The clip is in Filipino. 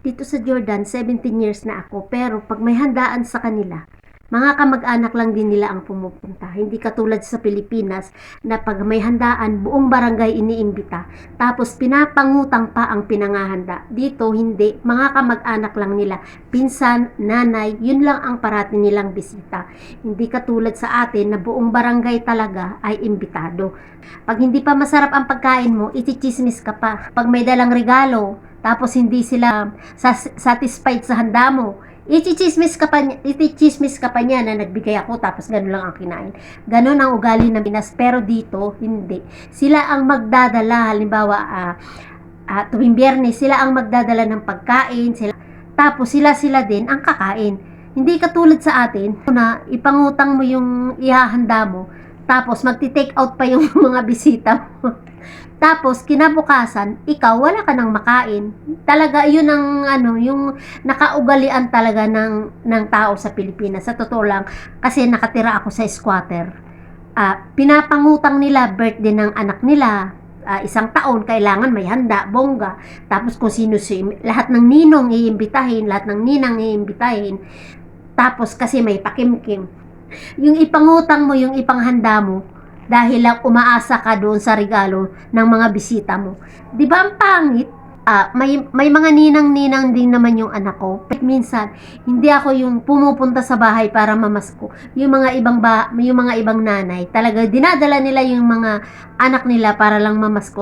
Dito sa Jordan, 17 years na ako. Pero pag may handaan sa kanila, mga kamag-anak lang din nila ang pumupunta. Hindi katulad sa Pilipinas na pag may handaan, buong barangay iniimbita. Tapos pinapangutang pa ang pinangahanda. Dito, hindi. Mga kamag-anak lang nila. Pinsan, nanay, yun lang ang parati nilang bisita. Hindi katulad sa atin na buong barangay talaga ay imbitado. Pag hindi pa masarap ang pagkain mo, ichichismis ka pa. Pag may dalang regalo, tapos hindi sila satisfied sa handa mo, ichichismis ka pa, ichichismis ka pa niya na nagbigay ako tapos ganun lang ang kinain. Ganun ang ugali ng Pinas. Pero dito, hindi. Sila ang magdadala, halimbawa, ah, ah, tuwing biyernes, sila ang magdadala ng pagkain, sila, tapos sila-sila din ang kakain. Hindi katulad sa atin na ipangutang mo yung ihahanda mo, tapos magti-take out pa yung mga bisita mo. Tapos kinabukasan, ikaw wala ka nang makain. Talaga 'yun ang ano, yung nakaugalian talaga ng ng tao sa Pilipinas. Sa totoo lang kasi nakatira ako sa squatter. Ah, pinapangutang nila birthday ng anak nila. Ah, isang taon kailangan may handa, bongga. Tapos kung sino si lahat ng ninong iimbitahin, lahat ng ninang iimbitahin. Tapos kasi may pakimkim. Yung ipangutang mo, yung ipanghanda mo, dahil lang umaasa ka doon sa regalo ng mga bisita mo. Di ba ang pangit? Ah, may, may mga ninang-ninang din naman yung anak ko. But minsan, hindi ako yung pumupunta sa bahay para mamasko. Yung mga ibang ba, yung mga ibang nanay, talaga dinadala nila yung mga anak nila para lang mamasko.